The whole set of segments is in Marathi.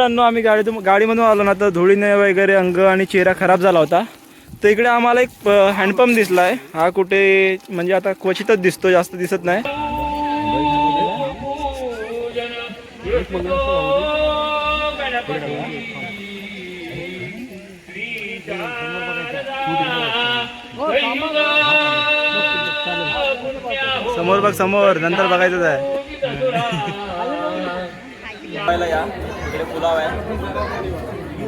तर मित्रांनो आम्ही गाडीतून गाडीमधून आलो ना तर धुळीने वगैरे अंग आणि चेहरा खराब झाला होता. तर इकडे आम्हाला एक हँडपंप दिसला आहे हा कुठे म्हणजे आता क्वचितच दिसतो जास्त दिसत नाही. समोर बघ समोर नंतर बघायचंच आहे खायला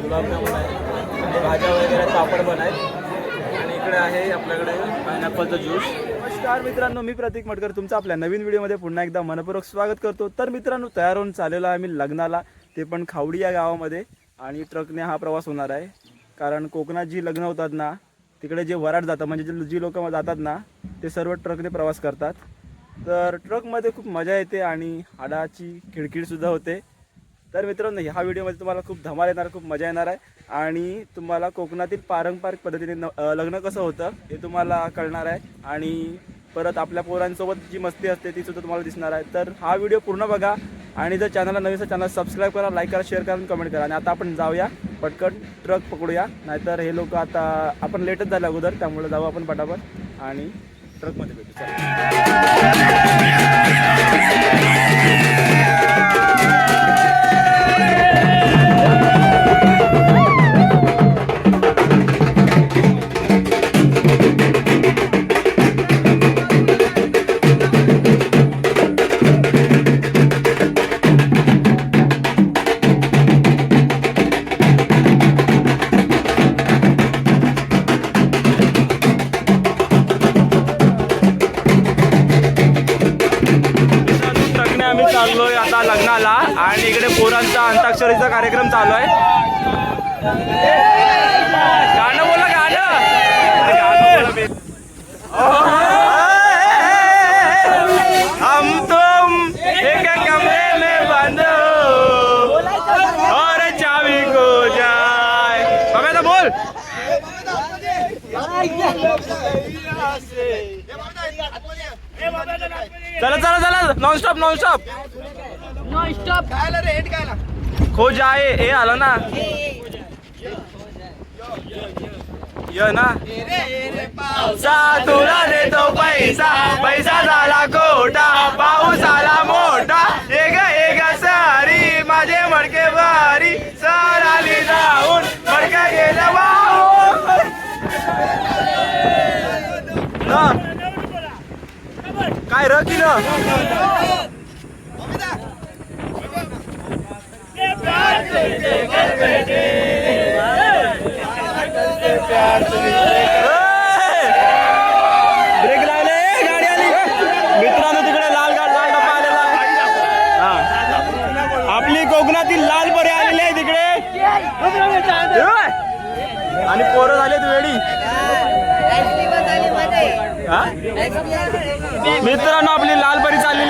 पुलाव आहे आहे. आणि भाज्या वगैरे पापड पण आहेत. आणि इकडे आहे आपल्याकडे पायनॅपलचं ज्यूस नमस्कार मित्रांनो मी प्रतीक मटकर. तुमचं आपल्या नवीन व्हिडिओमध्ये पुन्हा एकदा मनपूर्वक स्वागत करतो. तर मित्रांनो तयार होऊन चाललेलो आहे आम्ही लग्नाला. ते पण खावडी या गावामध्ये. आणि ट्रकने हा प्रवास होणार आहे. कारण कोकणात जी लग्न होतात ना तिकडे जे वराड जातात म्हणजे जे जी लोक जातात ना ते सर्व ट्रकने प्रवास करतात. तर ट्रकमध्ये खूप मजा येते आणि हाडाची खिडखिडसुद्धा होते. तर मित्रांनो ह्या व्हिडिओमध्ये तुम्हाला खूप धमाल येणार खूप मजा येणार आहे. आणि तुम्हाला कोकणातील पारंपरिक पद्धतीने न- लग्न कसं होतं हे तुम्हाला कळणार आहे. आणि परत आपल्या पोरांसोबत जी मस्ती असते ती सुद्धा तुम्हाला दिसणार आहे. तर हा व्हिडिओ पूर्ण बघा. आणि जर चॅनलला नवीन असेल चॅनल सबस्क्राईब करा लाईक करा शेअर करा आणि कमेंट करा. आणि आता आपण जाऊया पटकन ट्रक पकडूया. नाहीतर हे लोक आता आपण लेटच झालं अगोदर त्यामुळे जाऊ आपण पटापट. आणि ट्रकमध्ये भेटू. No stop non stop no stop खो जाए ए आलं ना. य ना. पावसा तुला देतो पैसा. पैसा झाला कोटा पाऊस आला मोठा. एक एक सारी. माझे मडके भारी. सर आली जाऊन. मडके गेलं वाहून. काय र की ब्रेक लावले गाडी आली. मित्रांनो तिकडे लाल गाड लाल डब्बा आलेला आहे. आपली कोकणातील लाल परी आलेली आहे तिकडे. आणि पोरं झालेत वेळी मित्रांनो आपली लाल परी चालली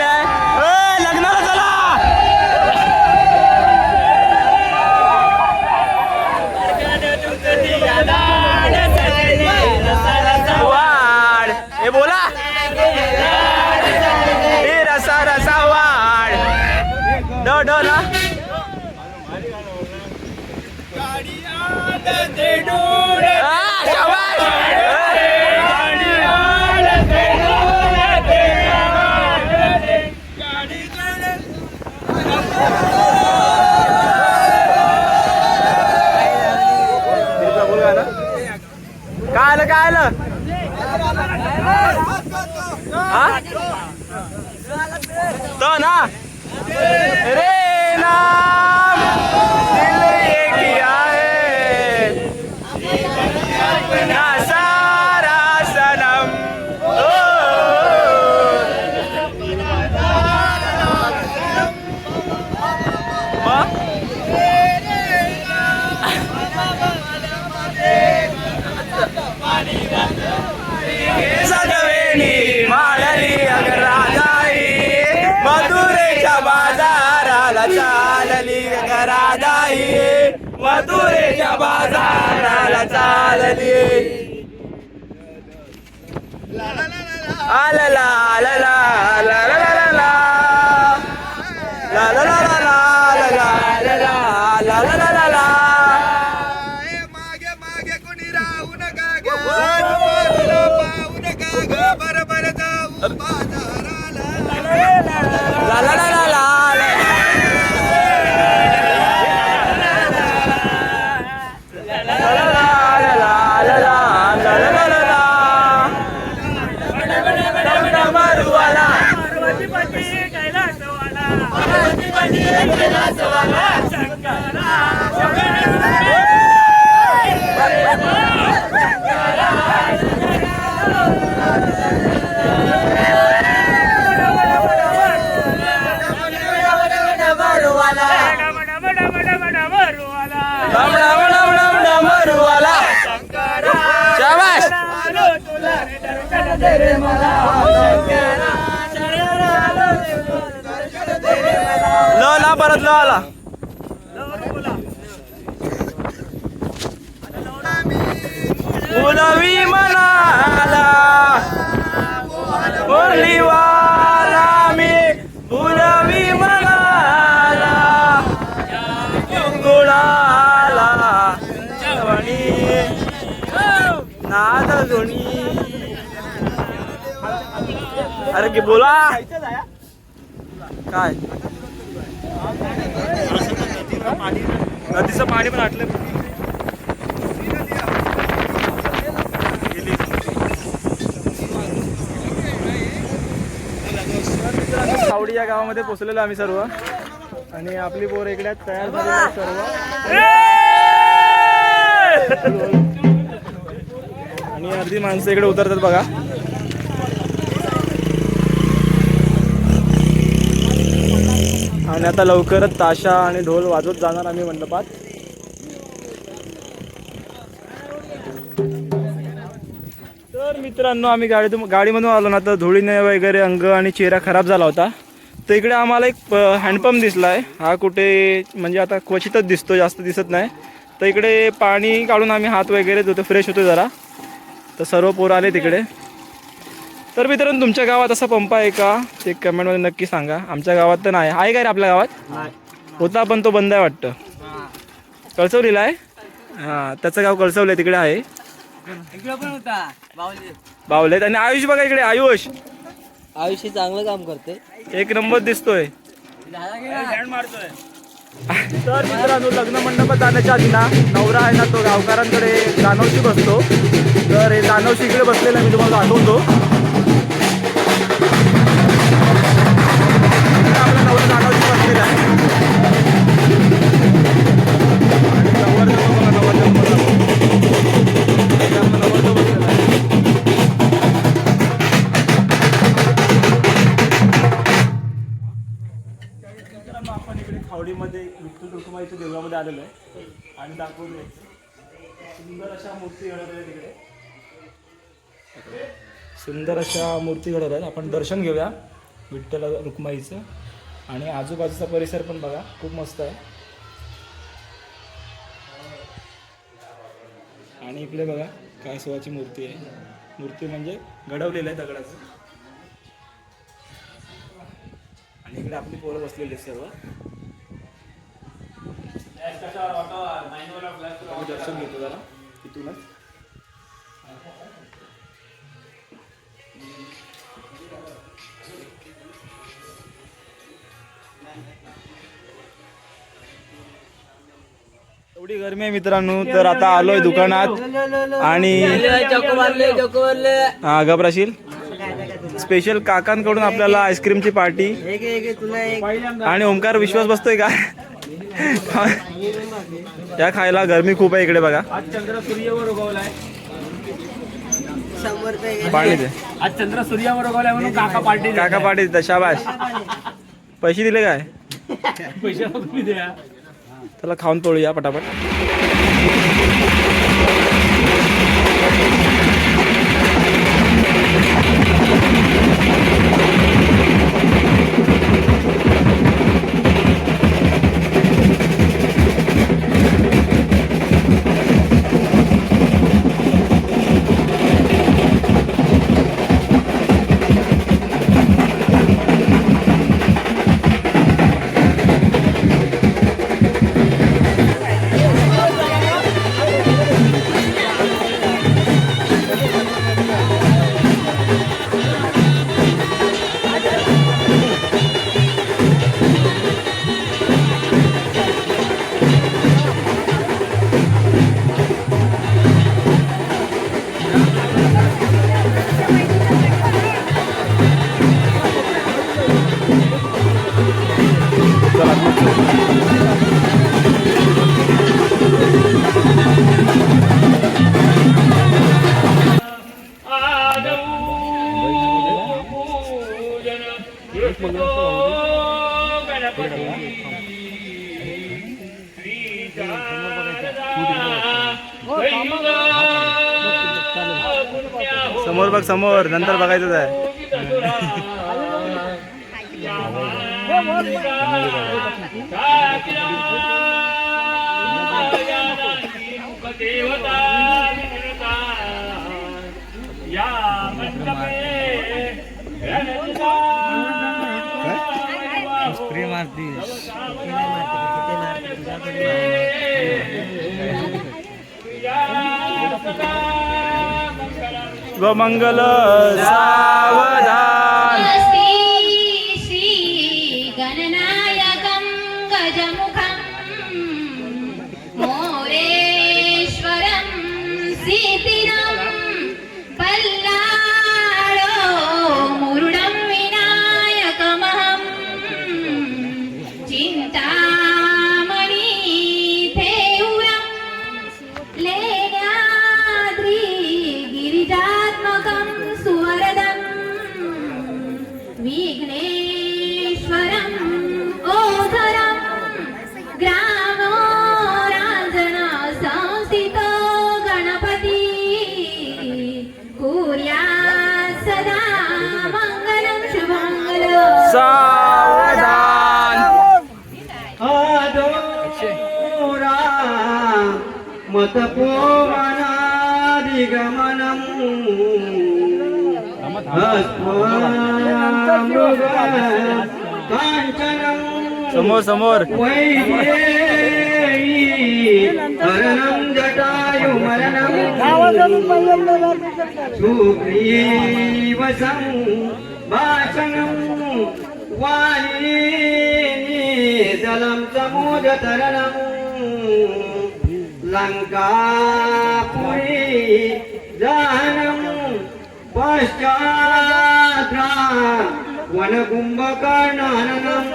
Don, ha? Ere! चालली गराजाई मधुरेच्या बाजाराला चालली आलला आलला ला ला ला Thank you. परत ल आला उलवी मनाला बोलीवाला मी. उलवी मनाला गुळाला जवणी. नाद गुणी अरे की बोला. काय? नदीचं पाणी पण आटलं सावडी या गावामध्ये पोचलेलो आम्ही सर्व. आणि आपली पोर इकडे तयार आहेत सर्व. आणि अर्धी माणसं इकडे उतरतात बघा. आणि आता लवकरच ताशा आणि ढोल वाजवत जाणार आम्ही मंडपात. तर मित्रांनो आम्ही गाडीतून गाडीमधून आलो ना तर धुळीने वगैरे अंग आणि चेहरा खराब झाला होता. तर इकडे आम्हाला एक हँडपंप दिसला आहे हा कुठे म्हणजे आता क्वचितच दिसतो जास्त दिसत नाही. तर इकडे पाणी काढून आम्ही हात वगैरे धुतो फ्रेश होतो जरा. तर सर्व पोरं आले तिकडे. तर मित्रांनो तुमच्या गावात असा पंप आहे का? ते कमेंटमध्ये नक्की सांगा. आमच्या गावात तर नाही. आहे काय रे आपल्या गावात? होता पण तो बंद आहे वाटतं. कळसवलीला आहे? हां त्याचं गाव कळसवलं आहे तिकडे आहे. इकडे पण होता बावली. बावलेत आणि आयुष बघा इकडे आयुष. आयुष्य चांगलं काम करते एक नंबर दिसतोय. तर मित्रांनो लग्न मंडपात जाण्याच्या आधी ना नवरा आहे ना तो गावकऱ्यांकडे दानवशी बसतो. तर हे दानवशी इकडे बसलेला मी तुम्हाला दाखवतो. मित्रांनो आपण इकडे खावडीमध्ये विठ्ठल रुक्माईच्या देवळामध्ये आलेलो आहे. आणि दाखवून सुंदर अशा मूर्ती घडत आहेत तिकडे सुंदर अशा मूर्ती घडत आहेत. आपण दर्शन घेऊया विठ्ठल रुक्माईचं आणि आजूबाजूचा परिसर पण बघा खूप मस्त आहे. आणि इकडे बघा काय सोवाची मूर्ती आहे. मूर्ती म्हणजे घडवलेलं आहे दगडाचं. इकडे आपली पोरं बसलेली सर्व. आम्ही दर्शन घेतो जरा तिथूनच. एवढी गरमी आहे मित्रांनो तर आता आलोय दुकानात आणि हा घबराशील? स्पेशल काकांकडून आपल्याला आईस्क्रीमची पार्टी एक एक तुला एक आणि ओमकार विश्वास बसतोय का? त्या खायला गरमी खूप आहे इकडे बघा. पाणी दे. आज चंद्र सूर्यावर उगवलाय म्हणून काका पार्टी काका पाटी देतात शाबाश पैसे दिले काय. पैसे द्या. त्याला खाऊन तोळूया पटापट. समोर नंतर बघायचंच आहे देवता या स्प्रे मारतीस गोमंगल सावधान. मतपोवनादिगमनम् काञ्चनम् समोर समोर. हरणं जटायुमरणं सुग्रीवसं भाषणं वाणीदलं समुदतरणं लङ्कापुरी जानं पश्चाद्रा वनकुम्भकर्णाननम्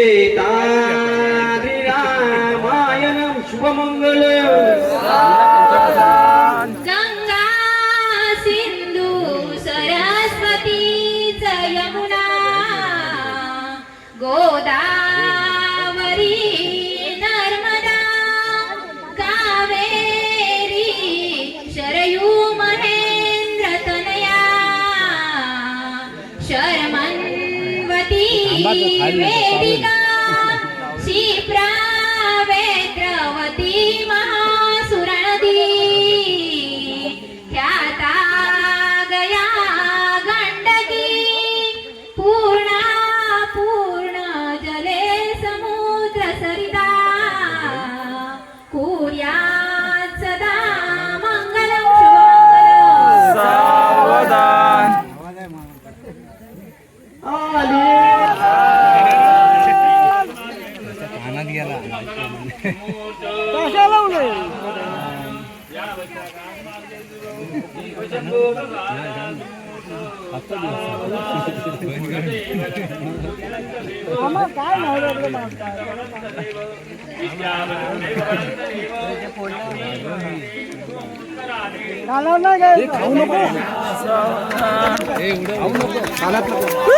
एताद्रिरामायणं शुभमङ्गलम्। ready now. ए, थांब ना.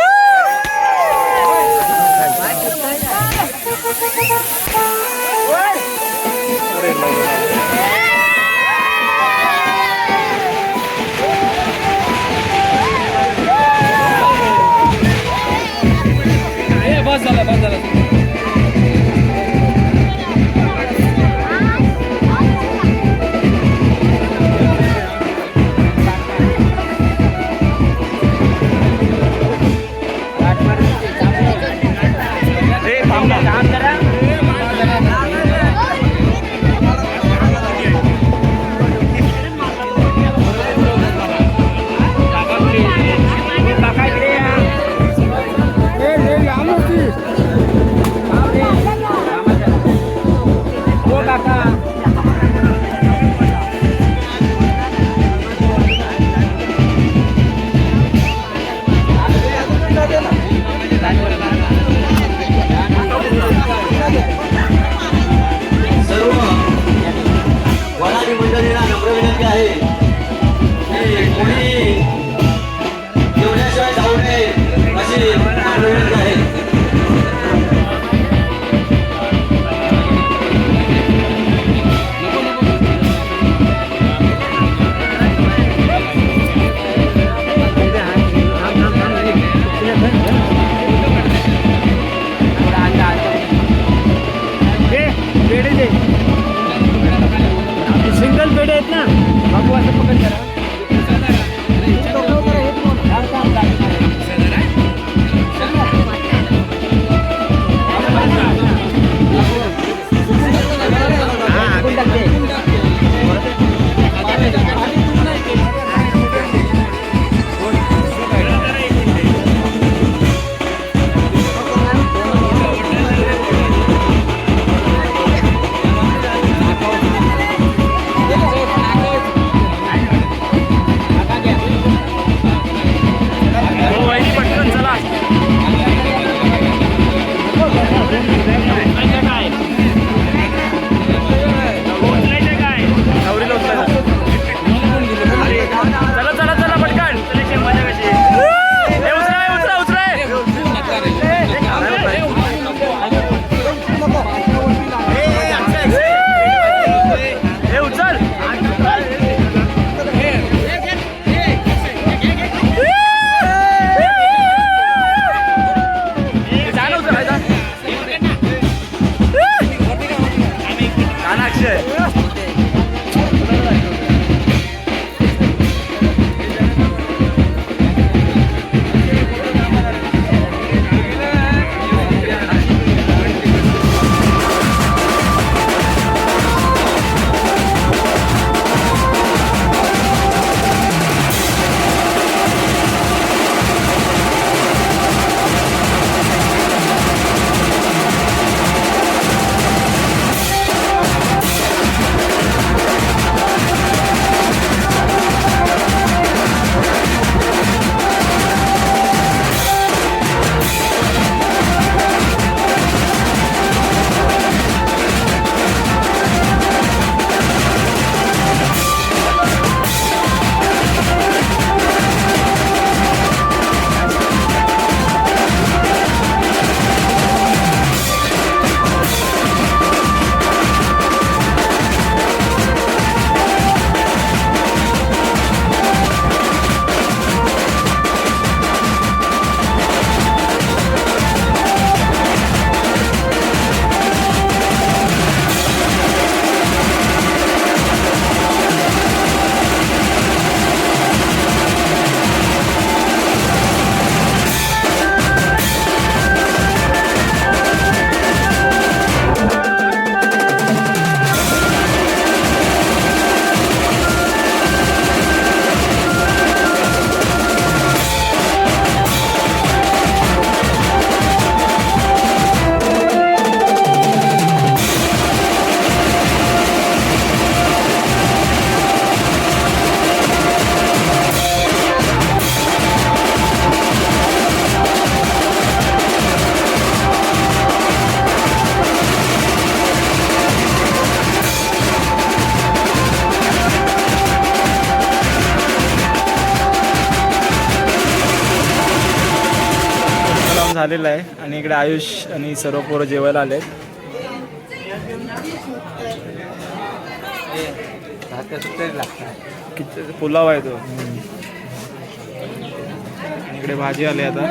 आलेला आहे आणि इकडे आयुष आणि सर्व पोरं जेवायला आले आहेत पुलाव आहे तो. इकडे भाजी आली आता.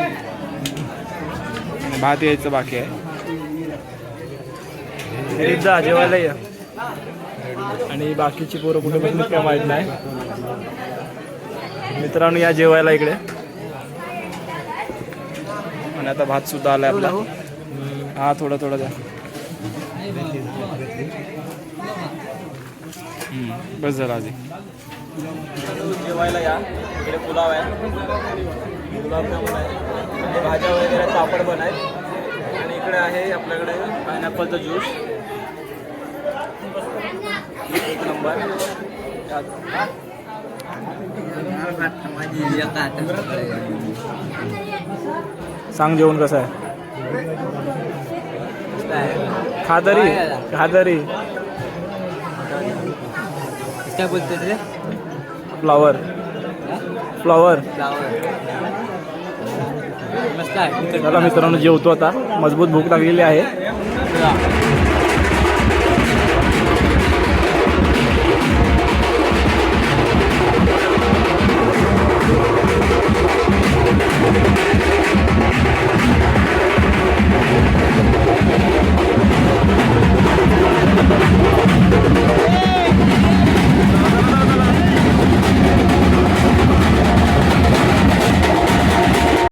भात यायचं बाकी आहे. जा जेवायला या. आणि बाकीची पोरं कुठे काय माहीत नाही. मित्रांनो या जेवायला इकडे. आणि आता भात सुद्धा आलाय आपला. हा थोडा थोडा द्या. बस झाला आधी. जेवायला या. इकडे पुलाव आहे. आणि भाज्या वगैरे पापड पण आहेत. आणि इकडे आहे आपल्याकडे पायनॅपलचं ज्यूस एक नंबर. त्यात- सांग जेवण कसं आहे? खादरी खादरी. काय बोलते फ्लॉवर. फ्लॉवर. चला मित्रांनो जेवतो आता. मजबूत भूक लागलेली आहे.